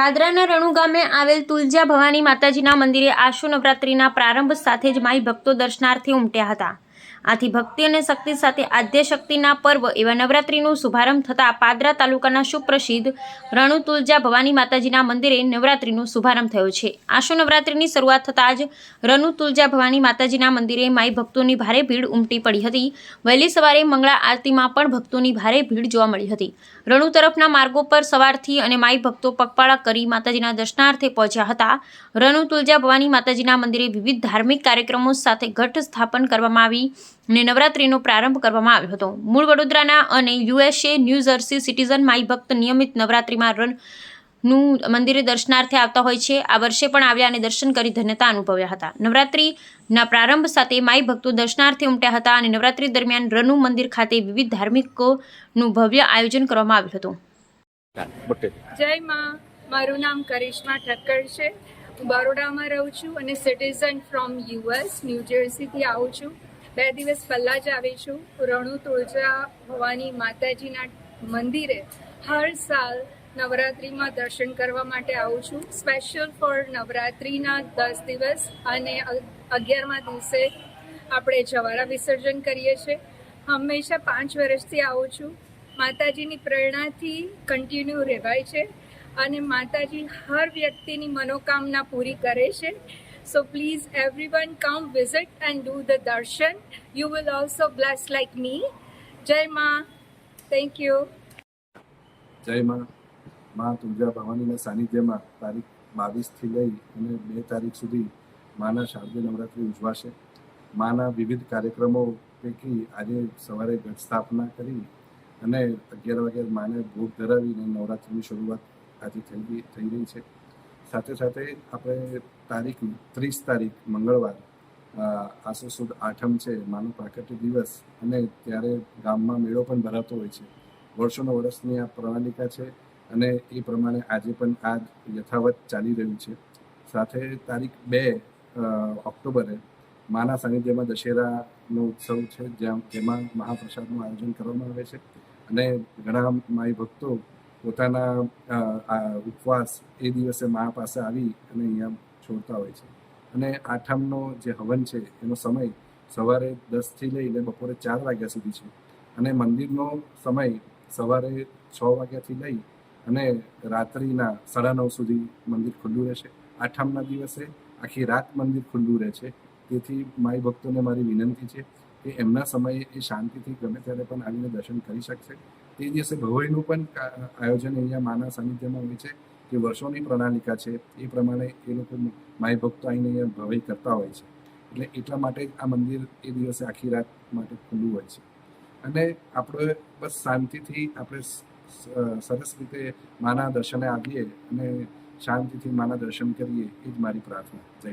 પાદરાના રણુ ગામે આવેલ તુલજા ભવાની માતાજીના મંદિરે આશુ નવરાત્રિના પ્રારંભ સાથે જ માઈ ભક્તો દર્શનાર્થે ઉમટ્યા હતા. આથી ભક્તિ અને શક્તિ સાથે આદ્ય શક્તિના પર્વ એવા નવરાત્રિનો શુભારંભ થતાં પાદરા તાલુકાના સુપ્રસિદ્ધ રણુ તુલજા ભવાની માતાજીના મંદિરે નવરાત્રિનો શુભારંભ થયો છે. આશુ નવરાત્રિની શરૂઆત થતાં જ રણુ તુલજા ભવાની માતાજીના મંદિરે માઈ ભક્તોની ભારે ભીડ ઉમટી પડી હતી. વહેલી સવારે મંગળા આરતીમાં પણ ભક્તોની ભારે ભીડ જોવા મળી હતી. રણુ તરફના માર્ગો પર સવારથી અને માઈ ભક્તો પગપાળા કરી માતાજીના દર્શનાર્થે પહોંચ્યા હતા. રણુ તુલજા ભવાની માતાજીના મંદિરે વિવિધ ધાર્મિક કાર્યક્રમો સાથે ઘટ સ્થાપન કરવામાં આવી. અને નવરાત્રિનો પ્રારંભ કરવામાં આવ્યો હતો. મૂળ વડોદરાના અને યુએસએ ન્યૂ જર્સી સિટીઝન માઈ ભક્ત નિયમિત નવરાત્રિમાં રનનું મંદિરે દર્શનાર્થે આવતા હોય છે. આ વર્ષે પણ આવ્યા અને દર્શન કરી ધન્યતા અનુભવ્યા હતા. નવરાત્રિના પ્રારંભ સાથે માઈ ભક્તો દર્શનાર્થે ઉમટ્યા હતા અને નવરાત્રિ દરમિયાન રનુ મંદિર ખાતે વિવિધ ધાર્મિકોનું ભવ્ય આયોજન કરવામાં આવ્યું હતું. જય માં. મારું નામ કરિશ્મા ઠક્કર છે. હું બરોડામાં રહું છું અને સિટીઝન ફ્રોમ યુએસ, ન્યૂ જર્સીથી આવું છું. બે દિવસ પહેલાં જ આવી છું. રણુ તુળજા ભવાની માતાજીના મંદિરે હર સાલ નવરાત્રિમાં દર્શન કરવા માટે આવું છું. સ્પેશિયલ ફોર નવરાત્રિના દસ દિવસ અને અગિયારમા દિવસે આપણે જવારા વિસર્જન કરીએ છીએ. હંમેશા પાંચ વર્ષથી આવું છું. માતાજીની પ્રેરણાથી કન્ટિન્યુ રહેવાય છે અને માતાજી હર વ્યક્તિની મનોકામના પૂરી કરે છે. So please everyone, come visit visit and do darshan. Darshan you also bless like me. Jai જય Thank યુ જય માં માં તુલજા ભવાનીના સાનિધ્યમાં તારીખ બાવીસથી લઈ અને બે તારીખ સુધી માના શારદીય નવરાત્રિ ઉજવાશે. માના વિવિધ કાર્યક્રમો પૈકી આજે સવારે ઘટ સ્થાપના કરી અને અગિયાર વાગે માને ભોગ ધરાવીને નવરાત્રિની શરૂઆત આજે થઈ થઈ રહી છે. સાથે સાથે આપણે તારીખ ત્રીસ તારીખ, મંગળવાર આસો સુદ આઠમ છે, માનો પ્રાકૃતિક દિવસ, અને ત્યારે ગામમાં મેળો પણ ભરાતો હોય છે. વર્ષોનો વર્ષની આ પ્રણાલિકા છે, અને એ પ્રમાણે આજે પણ આ યથાવત ચાલી રહ્યું છે. સાથે તારીખ બે ઓક્ટોબરે માના સાનિધ્યમાં દશેરાનો ઉત્સવ છે, જ્યાં, જેમાં મહાપ્રસાદનું આયોજન કરવામાં આવે છે. અને ઘણા માઈ ભક્તો પોતાના ઉપવાસ એ દિવસે મા પાસે આવી અને અહીંયા છોડતા હોય છે. અને આઠમનો જે હવન છે, એનો સમય સવારે દસથી લઈને બપોરે ચાર વાગ્યા સુધી છે. અને મંદિરનો સમય સવારે છ વાગ્યાથી લઈ અને રાત્રિના સાડા નવ સુધી મંદિર ખુલ્લું રહેશે. આઠમના દિવસે આખી રાત મંદિર ખુલ્લું રહે છે. તેથી માઈ ભક્તોને મારી વિનંતી છે કે એમના સમયે એ શાંતિથી ગમે ત્યારે પણ આવીને દર્શન કરી શકશે. તે દિવસે ભવાઈનું પણ આયોજન અહીંયા માના સાનિધ્યમાં હોય છે જે વર્ષોની પ્રણાલિકા છે. એ પ્રમાણે એ લોકો માય ભક્તો આવીને અહીંયા ભવઈ કરતા હોય છે. એટલે એટલા માટે આ મંદિર એ દિવસે આખી રાત માટે ખુલ્લું હોય છે. અને આપણે બસ શાંતિથી આપણે સરસ રીતે માના દર્શને આવીએ અને શાંતિથી માના દર્શન કરીએ એ જ મારી પ્રાર્થના. જય